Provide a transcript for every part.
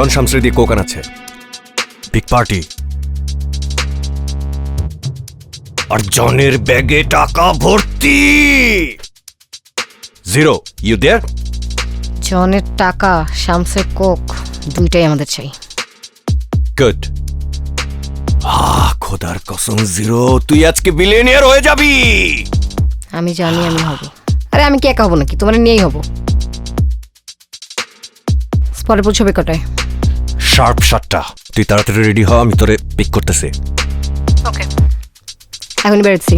জন শামসৃদি কোকান আছে। Big party আর জনের ব্যাগে টাকা ভর্তি। জিরো ইউ দেয়ার জনের টাকা শামসের কোক দুইটাই আমাদের চাই। গুড আহ খোদার কসম জিরো তুই আজকে বিলিয়নিয়ার হয়ে যাবি। আমি জানি আমি হব। আরে আমি কি একা হব নাকি? তোমার নিয়েই হব। স্পটে পৌঁছবে কটায়? শার্প শার্টটা তুই তাড়াতাড়ি রেডি হ আমি তোরে পিক করতেছি। ওকে এখন বেরোচ্ছি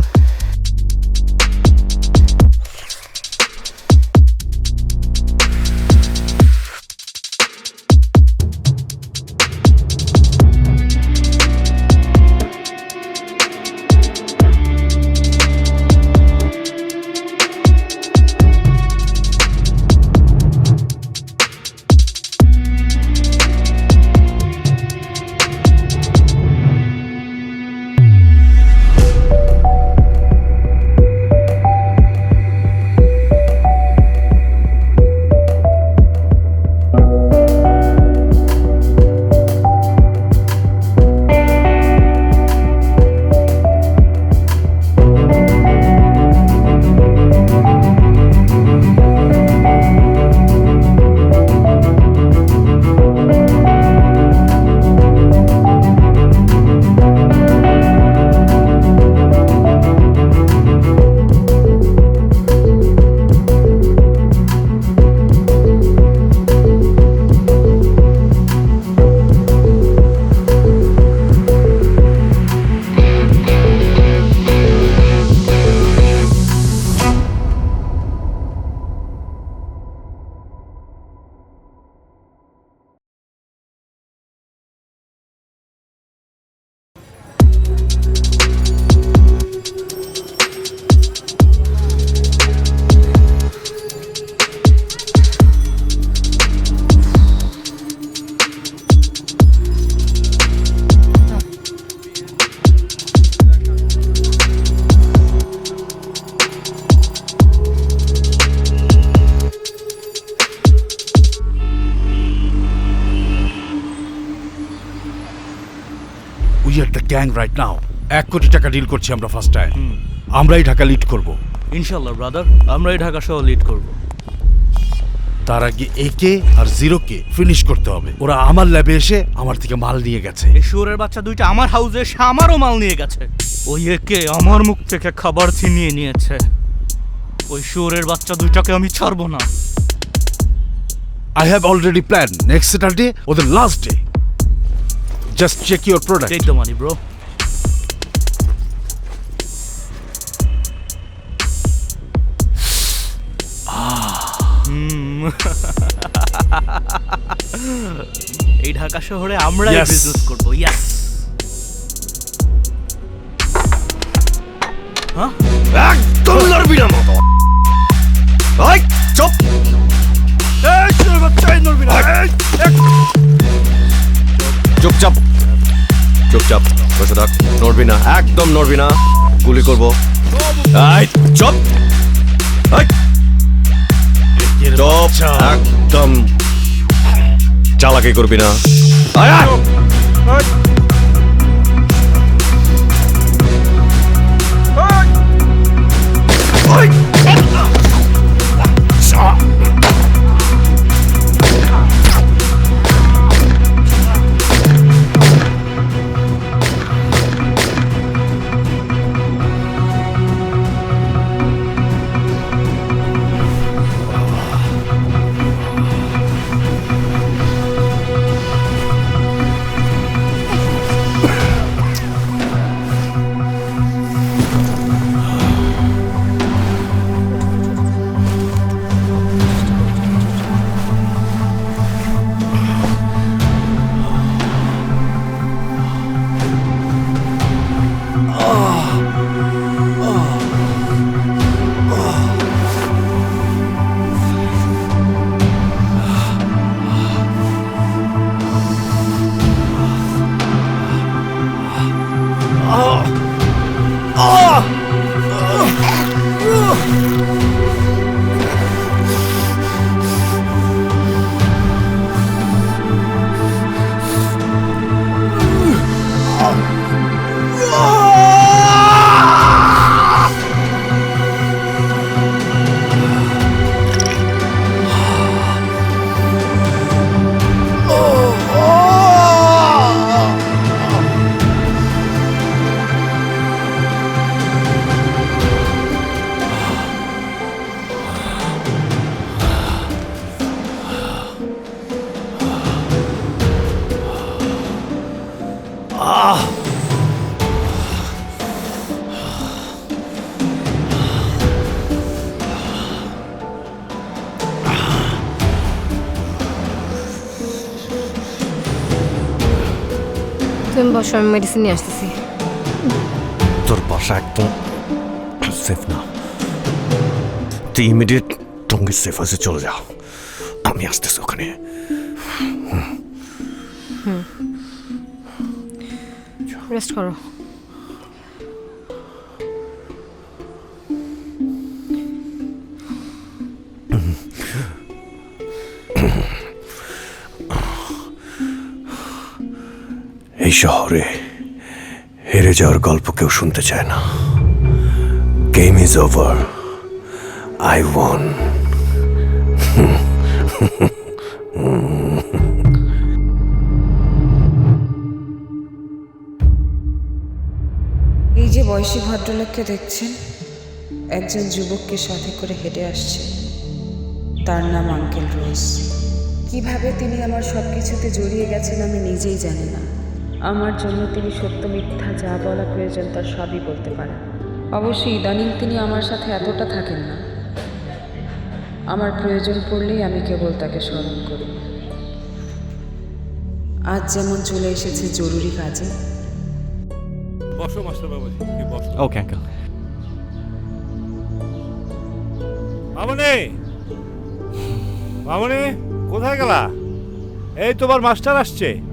গ্যাং রাইট নাও এক কোটি টাকা ডিল করছি আমরা ফার্স্ট টাইম আমরাই ঢাকা লিড করব। ইনশাল্লাহ ব্রাদার আমরাই ঢাকা সহ লিড করব। তার আগে একে আর জিরোকে ফিনিশ করতে হবে। ওরা আমার ল্যাবে এসে আমার থেকে মাল নিয়ে গেছে। এই শুয়োরের বাচ্চা দুইটা আমার হাউসে এসে আমারও মাল নিয়ে গেছে। ওই একে আমার মুখ থেকে খাবার ছিনিয়ে নিয়েছে। ওই শুয়োরের বাচ্চা দুইটাকে আমি ছাড়বো না। I have already plan next Saturday ওদের last day just check your product take the money bro এই ঢাকা শহরে আমরাই Yes. বিজনেস করব ইয়াস হ্যাঁ একদম লড়বি না। চুপচাপ। চুপচাপ। বসে থাক। নড়বি না। একদম নড়বি না। গুলি করব। চপ। একদম। চালাকি করবি না। Fight! তুমি বসো আমি মেডিসিন নিয়ে আসতেছি। তোর বাসা একদম সেফ না। তুই ইমিডিয়েট টঙ্গির সেফ আছে চলে যাও আমি আসতেছি ওখানে। রেস্ট করো। শহরে হেরে যাওয়ার গল্প কেউ শুনতে চায় না। Game is over I won এই যে বয়সী ভদ্রলোককে দেখছেন, একজন যুবককে সাথে করে হেঁটে আসছে। তার নাম আঙ্কেল রোজ। কীভাবে তিনি আমার সব কিছুতে জড়িয়ে গেছেন আমি নিজেই জানি না। আমার জন্য তিনি সত্য মিথ্যা যা বলা প্রয়োজন তার সবই বলতে পারেন। অবশ্যই ইদানিং তিনি আমার সাথে এতটা থাকেন না। আমার প্রয়োজন পড়লেই আমি কেবল তাকে স্মরণ করি। আজ যেমন চলে এসেছে জরুরি কাজে। বসো মাস্টার বসো। ওকে আঙ্কেল মামনি! মামনি কোথায় গেলা? এই তোমার মাস্টার আসছে।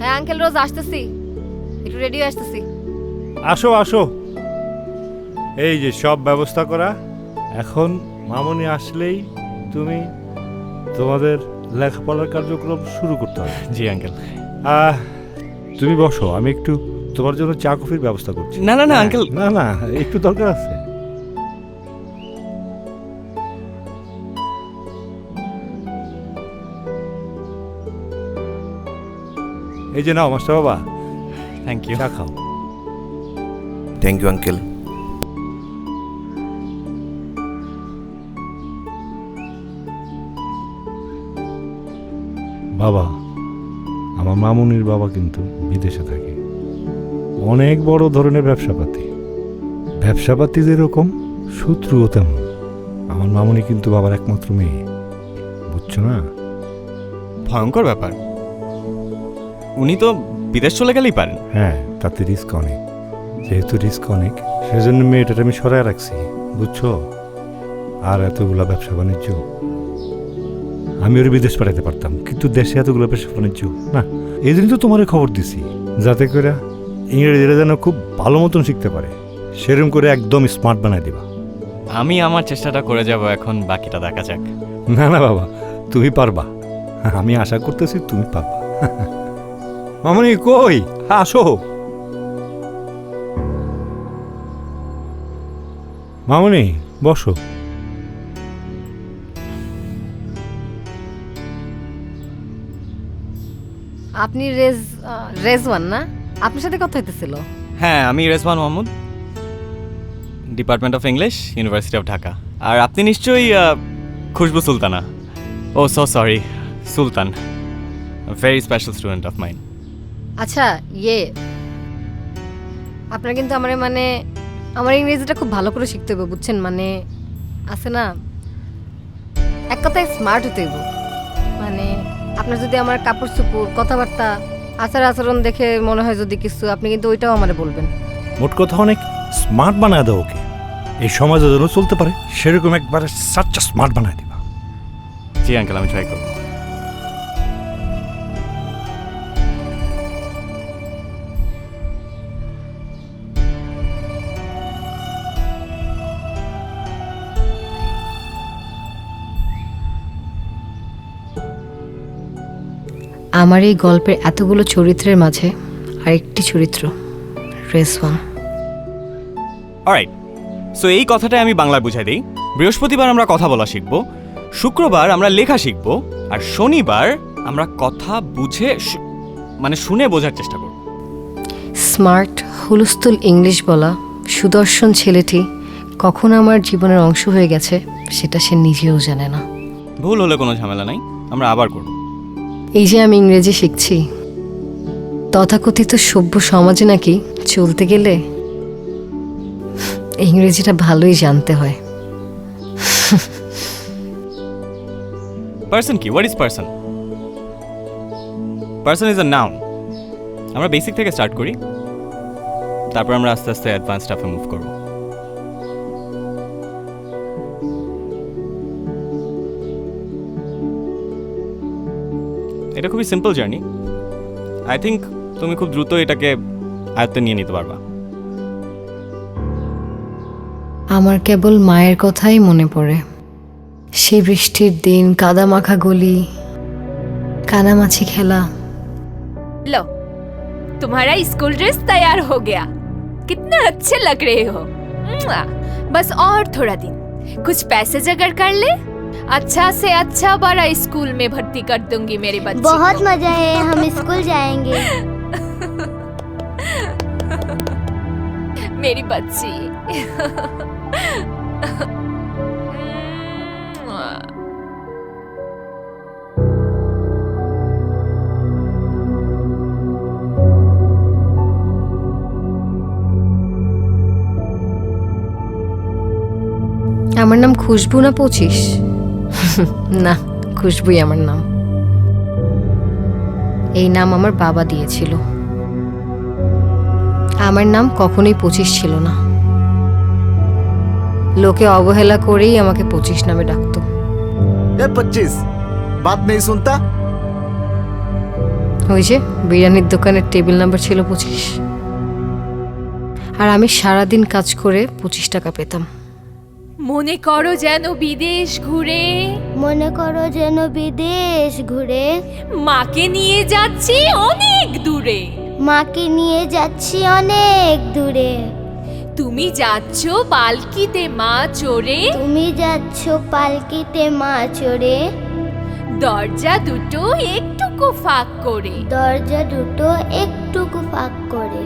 হ্যাঁ আঙ্কেল রোজ আসতেছি। একটু রেডি হয়ে আসতেছি। আসো আসো। এই যে সব ব্যবস্থা করা এখন মামনি আসলেই তুমি তোমাদের লেখাপড়ার কার্যক্রম শুরু করতে হবে। জি আঙ্কেল তুমি বসো আমি একটু তোমার জন্য চা কফির ব্যবস্থা করছি। না না না হ্যাঁ, আঙ্কেল না না একটু দরকার আছে। এই যে নাও মাস্টার বাবা। থ্যাংক ইউ চা খাও। থ্যাংক ইউ আঙ্কেল বাবা আমার মামুনির বাবা কিন্তু বিদেশে থাকে। অনেক বড় ধরনের ব্যবসাপাতি। ব্যবসাপাতি যেরকম শত্রুও তেমন। আমার মামুনি কিন্তু বাবার একমাত্র মেয়ে। বুঝছ না? ভয়ঙ্কর ব্যাপার। উনি তো বিদেশ চলে গেলেই পারেন। হ্যাঁ তাতে রিস্ক অনেক। যেহেতু রিস্ক অনেক সেজন্য মেয়েটার আমি সরাই রাখছি বুঝছ? আর এতগুলা ব্যবসা বাণিজ্য। আমি ওর বিদেশ পাঠাতে পারতাম কিন্তু দেশে এতগুলো ব্যবসা বাণিজ্য না। এই জন্যই তো তোমার খবর দিছি যাতে করে ইংরেজিরা যেন খুব ভালো মতন শিখতে পারে। সেরকম করে একদম স্মার্ট বানাই দিবা। আমি আমার চেষ্টাটা করে যাব এখন বাকিটা দেখা যাক। না না বাবা তুমি পারবা। আমি আশা করতেছি তুমি পারবা। মামনি কই? আসো। মামনি বসো। আপনি রেজ রেজওয়ান না? আপনার সাথে কথা হইতেছিল। হ্যাঁ আমি Rezwan Mahmud department of English university of Dhaka. আর আপনি নিশ্চয়ই খুশবু সুলতানা। ও so sorry Sultan. Very special student of mine আচ্ছা ইয়ে। আপনার কিন্তু আমার মানে আমার ইংরেজিটা খুব ভালো করে শিখতে হবে বুঝছেন? মানে আছে না? এক কথায় স্মার্ট হতে হইব। মানে আপনার যদি আমার কাপড় চুপড় কথাবার্তা আচার আচরণ দেখে মনে হয় যদি কিছু আপনি কিন্তু ওইটাও আমারে বলবেন। মোট কথা অনেক স্মার্ট বানায় দাও ওকে। এই সমাজে যেন চলতে পারে সেরকম একবারে সাচ্চা স্মার্ট বানায় দিবা। জি আঙ্কেল আমি ট্রাই করব। আমার এই গল্পের এতগুলো চরিত্রের মাঝে আরেকটি চরিত্র রেজওয়ান। অলরাইট সো এই কথাটাই আমি বাংলায় বুঝাই দিই। বৃহস্পতিবার আমরা কথা বলা শিখব শুক্রবার আমরা লেখা শিখব আর শনিবার আমরা কথা বুঝে মানে শুনে বোঝার চেষ্টা করব। স্মার্ট হুলস্থুল ইংলিশ বলা সুদর্শন ছেলেটি কখন আমার জীবনের অংশ হয়ে গেছে সেটা সে নিজেও জানে না। ভুল হলে কোনো ঝামেলা নাই আমরা আবার করব। এই যে আমি ইংরেজি শিখছি। তথাকথিত সভ্য সমাজে নাকি চলতে গেলে ইংরেজিটা ভালোই জানতে হয়। পার্সন কি? What is person? Person is a noun আমরা বেসিক থেকে স্টার্ট করি। তারপর আমরা আস্তে আস্তে অ্যাডভান্স স্টাফে মুভ করব। এটা খুবই সিম্পল জার্নি আই থিঙ্ক তুমি খুব দ্রুত এটাকে আয়ত্তে নিয়ে নিতে পারবা আমার কেবল মায়ের কথাই মনে পড়ে সেই বৃষ্টির দিন কাদা মাখা গলি কানামাছি খেলা लो तुम्हारा स्कूल ड्रेस तैयार हो गया कितने अच्छे लग रहे हो मुआ। बस और थोड़ा दिन कुछ पैसे जगड़ कर ले अच्छा से अच्छा बड़ा स्कूल में भर्ती कर दूंगी मेरी बच्ची बहुत को। मजा है हम स्कूल जाएंगे मेरी बच्ची मुआ। আমার নাম খুশবু না পঁচিশ না খুশবুই আমার নাম। এই নাম আমার বাবা দিয়েছিল। আমার নাম কখনোই পঁচিশ ছিল না। লোকে অবহেলা করেই আমাকে পঁচিশ নামে ডাকত। পঁচিশ বাদ ওই যে বিরিয়ানির দোকানের টেবিল নাম্বার ছিল পঁচিশ। আর আমি সারাদিন কাজ করে পঁচিশ টাকা পেতাম। মনে করো যেন বিদেশ ঘুরে। মনে করো যেন বিদেশ ঘুরে। মাকে নিয়ে যাচ্ছি অনেক দূরে। মাকে নিয়ে যাচ্ছি অনেক দূরে। তুমি যাচ্ছ পালকিতে মা চড়ে। তুমি যাচ্ছ পালকিতে মা চড়ে। দরজা দুটো একটুকু ফাঁক করে। দরজা দুটো একটুকু ফাঁক করে।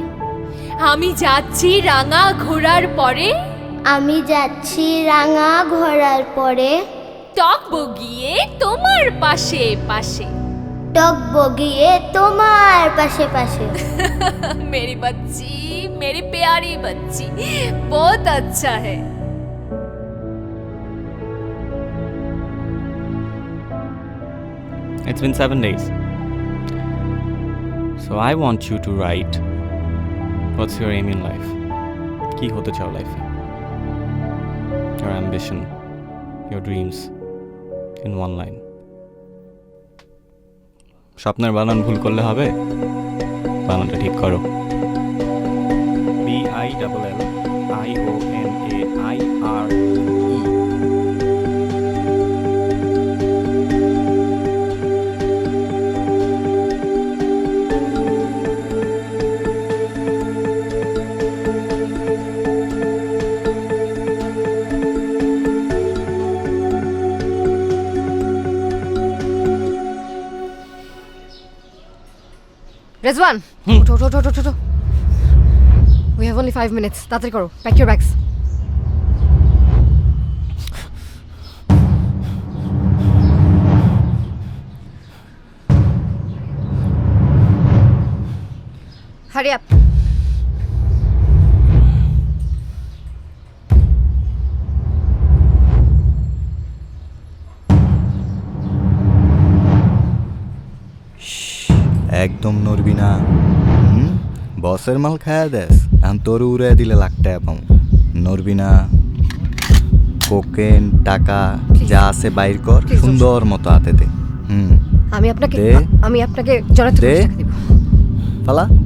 আমি যাচ্ছি রাঙা ঘোড়ার পরে। আমি যাচ্ছি রাঙা ঘোড়ার পরে টক বগিয়ে তোমার পাশে পাশে টক বগিয়ে তোমার পাশে পাশে मेरी बच्ची मेरी प्यारी बच्ची बहुत अच्छा है It's been seven days. So I want you to write what's your aim in life? কি হতে চাও লাইফে Your ambition, your dreams in one line. স্বপ্নের বানান ভুল করলে হবে বানানটা ঠিক করো B I double L I O N A I Rezwan ওঠো ওঠো ওঠো ওঠো we have only five minutes তাড়াতাড়ি করো pack your bags Hurry up. একদম নড়বি না। হুম? বসের মাল খায়া দেস এখন তোর উড়ে দিলে লাখ টাকা পাম নড়বি না। কোকেন টাকা যা আছে বাইর কর সুন্দর মতো হাতে দে। হুম। আমি আপনাকে দে। আমি আপনাকে জড়াতে দে। হ্যাঁ